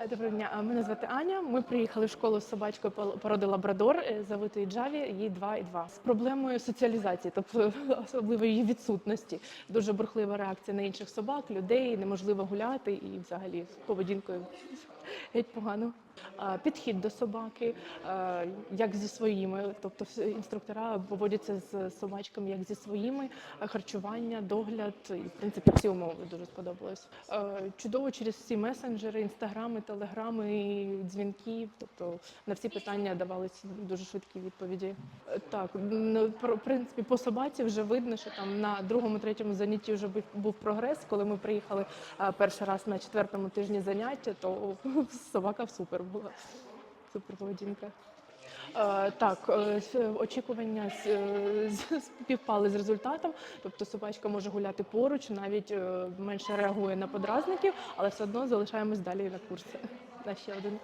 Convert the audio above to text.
Е, Доброго дня, мене звати Аня. Ми приїхали в школу з собачкою породи лабрадор е, завитої джаві, їй 2 і 2. З проблемою соціалізації, тобто особливо її відсутності. Дуже бурхлива реакція на інших собак, людей, неможливо гуляти і взагалі з поведінкою геть погано. А, Підхід до собаки, е, як зі своїми, тобто інструктора поводяться з собачками як зі своїми, е, харчування, догляд і в принципі всі умови дуже сподобалось. Е, Чудово через всі месенджери, інстаграми, телеграми, дзвінки. Тобто на всі питання давались дуже швидкі відповіді. Е, Так, ну, про- принципі, по собаці вже видно, що там на другому, третьому занятті вже був- прогрес. Коли ми приїхали е, перший раз на четвертому тижні заняття, то собака в супер була. Супер поведінка. Е, Так, е, очікування с- е, з- співпали з результатом. Тобто собачка може гуляти поруч, навіть е, менше реагує на подразників, але все одно залишаємось далі на курси. На ще один.